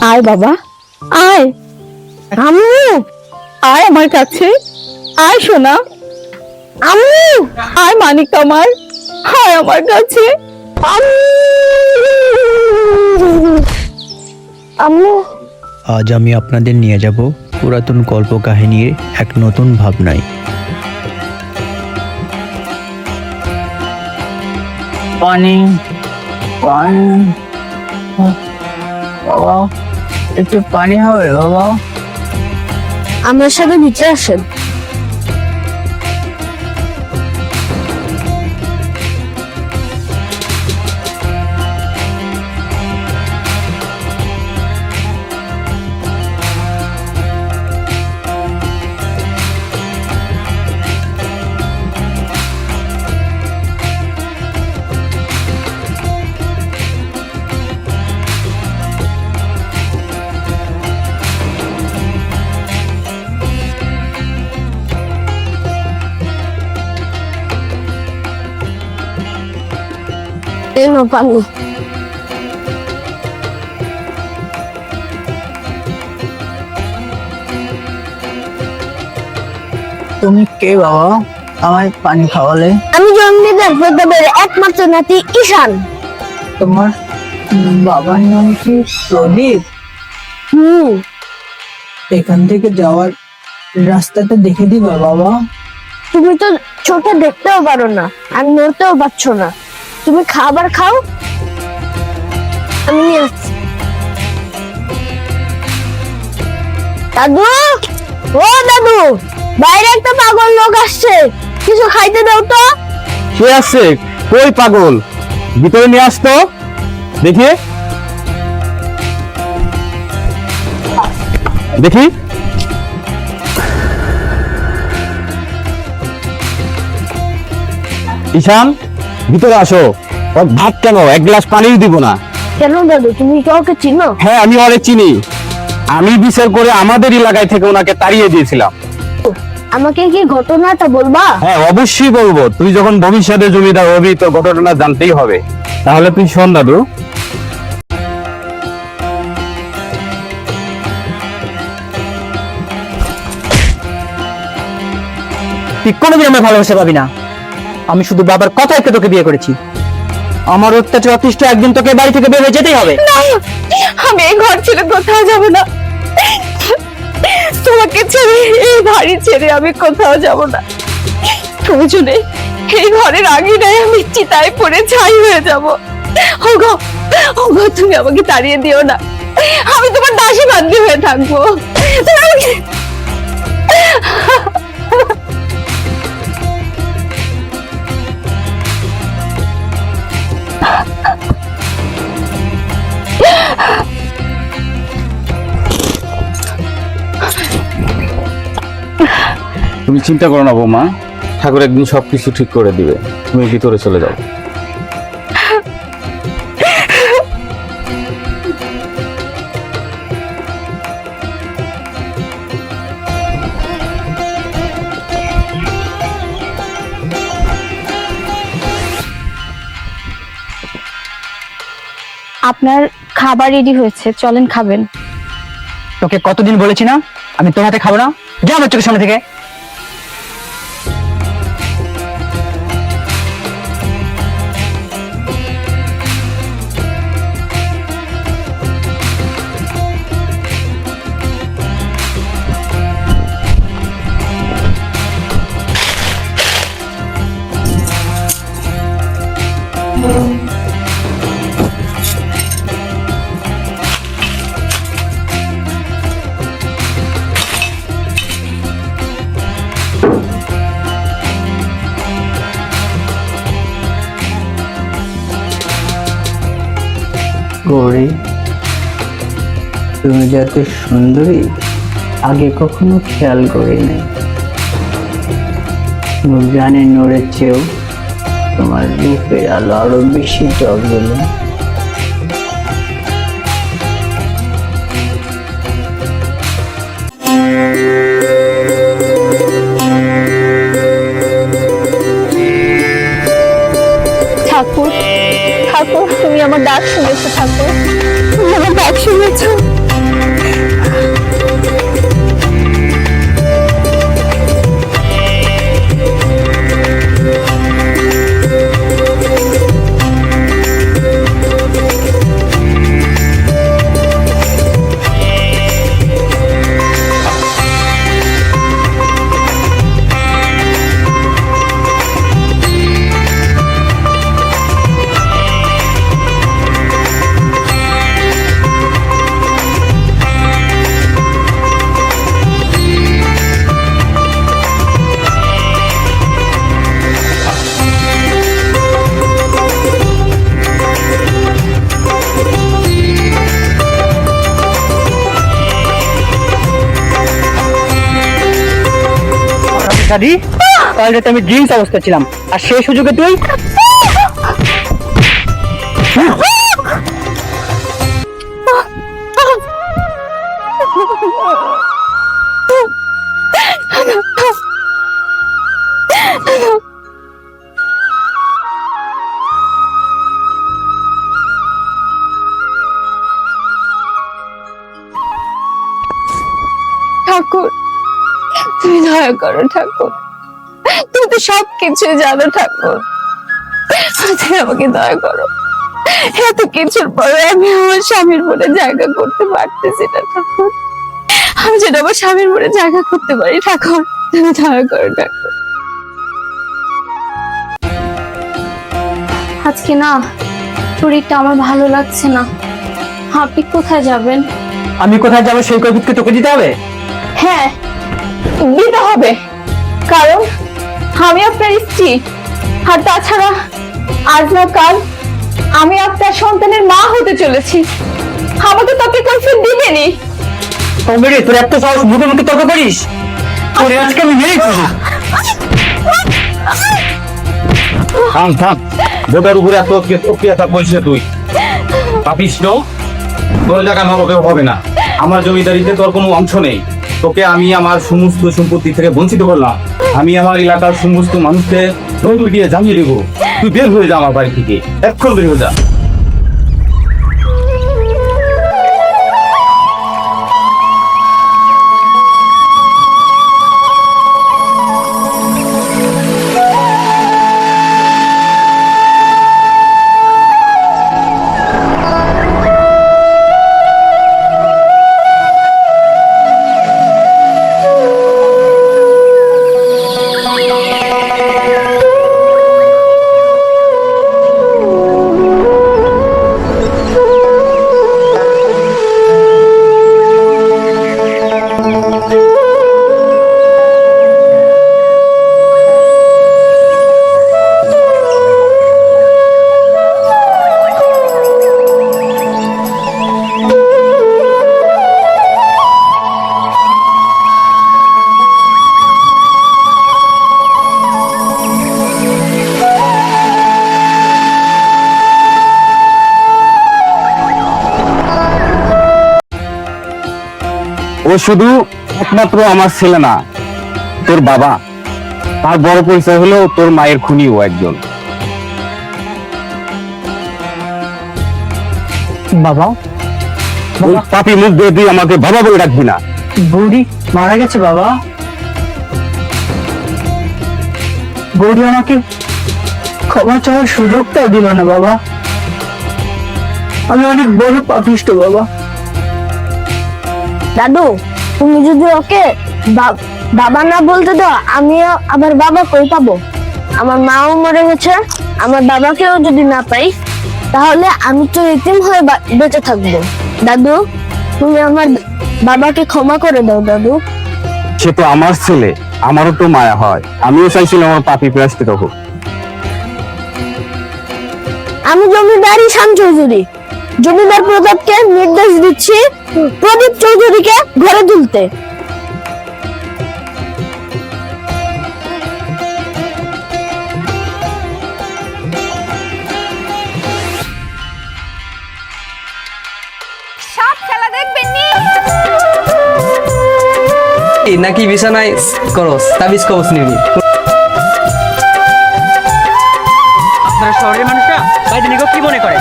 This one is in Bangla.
আয় বাবা আয়। আম্মু আয় আমার কাছে। আয় সোনা। আম্মু আয় মানিক আমার। আয় আমার কাছে। আম্মু। আজ আমি আপনাদের নিয়ে যাব পুরাতন গল্প কাহিনীর এক নতুন ভাবনায়। পানি পানি। বাবা। একটু পানি হবে বাবা। আমার সাথে নিচে আসেন। এনো পানি তুমি কে বাবা? আমায় পানি খাওয়ালে? আমি জন্মদিনের প্রতাপের একমাত্র নাতি ঈশান। তোমার বাবার নাম কি প্রদীপ? হুম। এখান থেকে যাওয়ার রাস্তাটা দেখে দিবা বাবা। তুমি তো চোখে দেখতেও পারো না আর নড়তেও পারছ না। তুমি খাবার খাও। আমি আসছি। দাদু! ও দাদু! বাইরে একটা পাগল লোক আসছে। কিছু খাইতে দাও তো। কে আসছে? কই পাগল? ভিতরে নিয়ে আসতো দেখি। দেখি। ঈশান? ভিতরে আসো। ওর ভাত কেন? এক গ্লাস পানিও দিব না। কেন দাদু? তুমি কাউকে চিনো? হ্যাঁ আমি অনেক চিনি। আমি বিচার করে আমাদের এলাকায় থেকে ওনাকে তাড়িয়ে দিয়েছিলাম। আমাকে কি ঘটনাটা বলবা? হ্যাঁ অবশ্যই বলব। তুই যখন ভবিষ্যতে জমিদার হবি তো ঘটনা জানতেই হবে। তাহলে তুই শোন দাদু। তুই কোনোদিন আমার ভালোবাসা পাবি না। আমি শুধু বাবার কথায় তোকে বিয়ে করেছি। আমার অত্যাচার, অতিষ্ঠ একদিন তোকে বাড়ি থেকে বের হয়ে যেতেই হবে। আমি এই ঘর ছেড়ে কোথাও যাব না। তোমাকে ছেড়ে এই বাড়ি ছেড়ে আমি কোথাও যাব না। প্রয়োজনে এই ঘরের আঙিনায় আমি চিতায় পড়ে ছাই হয়ে যাব। ওগো ওগো, তুমি আমাকে তাড়িয়ে দিও না। আমি তোমার দাসী বান্ধি হয়ে থাকব। তুমি আমাকে চিন্তা করো না বৌমা। ঠাকুর একদিন সবকিছু ঠিক করে দিবে। তুমি ভিতরে চলে যাও। আপনার খাবার রেডি হয়েছে চলেন খাবেন। তোকে কতদিন বলেছি না? আমি তোর হাতে খাব না? যা আমার চোখের সামনে থেকে। গৌরী তুমি যাতে সুন্দরী, আগে কখনো খেয়াল করি নাই জানে নড়ের চেয়েও তোমার রূপের আলো আরও বেশি জগলে তুমি আমার ডাক শুনেছো ঠাকুর। তাহলে তো আমি ড্রিঙ্কস অবস্থা ছিলাম। আর সেই সুযোগে তুই? ঠাকুর তুমি দয়া করো ঠাকুর। তুমি তো সব কিছু জানো ঠাকুর। তুমি আমাকে দয়া করো। এত কিছুর পরে আমি আমার স্বামীর মনে জায়গা করতে পারতেছি না ঠাকুর। আমি যেটা আমার স্বামীর মনে জায়গা করতে পারি ঠাকুর। তুমি দয়া করো ঠাকুর। আজকে না শরীরটা আমার ভালো লাগছে না। আপনি কোথায় যাবেন? আমি কোথায় যাব সেই কৈফিতকে তোকে দিতে হবে? হ্যাঁ। দিতে হবে। কারণ আমি আপনার স্ত্রী, আর তাছাড়া আজ না কাল আমি আপনার সন্তানের মা হতে চলেছি। আমাকে তো আপনি কৈফিয়ত দিবেনই। কমবেরি তোর এত সাহস, মুখে মুখে তর্ক করিস? তোর আজকে আমি ফেলব। থাম থাম। উপরে এত প্রক্রিয়াটা বলছে তুই। পাপিস তোর জায়গা হবে না। আমার জমিদারিতে তোর কোনো অংশ নেই। তোকে আমি আমার সমস্ত সম্পত্তি থেকে বঞ্চিত করলাম। আমি আমার এলাকার সমস্ত মানুষকে রোদ দিয়ে জানিয়ে দেবো। তুই বের হয়ে যা আমার বাড়ি থেকে। এক্ষণ বের হয়ে যা। ও শুধু একমাত্র আমার ছেলে না তোর বাবা। তার বড় পরিচয় হলো তোর মায়ের খুনি ও একজন। বাবা? ওই পাপি মুখ দিয়ে তুই আমাকে বাবা বলে ডাকবি না। বৌদি মারা গেছে বাবা। বৌদি আমাকে ক্ষমা চাওয়ার সুযোগটাও দিল না বাবা। আমি অনেক বড় পাপিষ্ট বাবা। দাদু তুমি যদি ওকে বাবা না বলতে দাও আমিও আমার বাবা কই পাবো? আমার মাও মরে গেছে আমার বাবাকেও যদি না পাই তাহলে আমি তো এতিম হয়ে বেঁচে থাকব। দাদু তুমি আমার বাবাকে ক্ষমা করে দাও দাদু। সে তো আমার ছেলে আমারও তো মায়া হয়। আমিও চাইছিলাম আমার পাপি প্রাস্তিত হোক। আমি জমিদারি শান চৌধুরী জমিদার প্রতাপকে নির্দেশ দিচ্ছি প্রদীপ চৌধুরীকে ঘরে তুলতে। সব খেলা দেখবেন নি? নাকি বিছানায় করস তাবিজ কবচ নিবি। আপনারা শহরের মানুষরা বাইরে নিগো কি মনে করে?